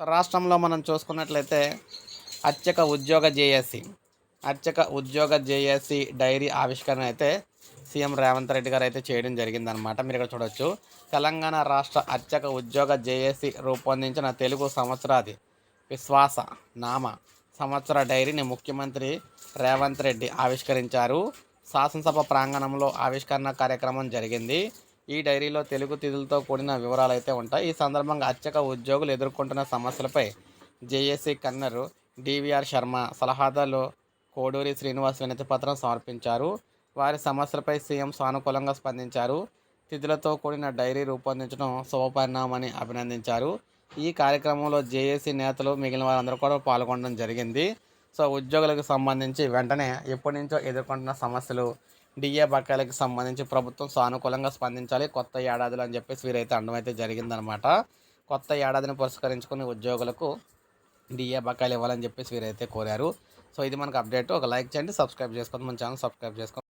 రాష్ట్రంలో మనం చూసుకున్నట్లయితే అర్చక ఉద్యోగ జేఏసీ అర్చక ఉద్యోగ జేఏసీ డైరీ ఆవిష్కరణ అయితే సీఎం రేవంత్ రెడ్డి గారు అయితే చేయడం జరిగిందనమాట మీరు ఇక్కడ చూడొచ్చు. తెలంగాణ రాష్ట్ర అర్చక ఉద్యోగ జేఏసీ రూపొందించిన తెలుగు సంవత్సరాది విశ్వాస నామ సంవత్సర డైరీని ముఖ్యమంత్రి రేవంత్ రెడ్డి ఆవిష్కరించారు. శాసనసభ ప్రాంగణంలో ఆవిష్కరణ కార్యక్రమం జరిగింది. ఈ డైరీలో తెలుగు తిథులతో కూడిన వివరాలు అయితే ఉంటాయి. ఈ సందర్భంగా అర్చక ఉద్యోగులు ఎదుర్కొంటున్న సమస్యలపై జేఏసీ కన్నరు డివిఆర్ శర్మ సలహాదారులు కోడూరి శ్రీనివాస్ వినతి పత్రం సమర్పించారు. వారి సమస్యలపై సీఎం సానుకూలంగా స్పందించారు. తిథులతో కూడిన డైరీ రూపొందించడం శుభపరిణామని అభినందించారు. ఈ కార్యక్రమంలో జేఏసీ నేతలు మిగిలిన వారందరూ కూడా పాల్గొనడం జరిగింది. సో ఉద్యోగులకు సంబంధించి వెంటనే ఎప్పటి నుంచో ఎదుర్కొంటున్న సమస్యలు డిఏ బకాయిలకు సంబంధించి ప్రభుత్వం సానుకూలంగా స్పందించాలి కొత్త ఏడాదిలో అని చెప్పేసి వీరైతే అనడం అయితే జరిగిందనమాట. కొత్త ఏడాదిని పురస్కరించుకుని ఉద్యోగులకు డిఏ బకాయిలు ఇవ్వాలని చెప్పేసి వీరైతే కోరారు. సో ఇది మనకు అప్డేట్. ఒక లైక్ చేయండి సబ్స్క్రైబ్ చేసుకోండి. మన ఛానల్ సబ్స్క్రైబ్ చేసుకోండి.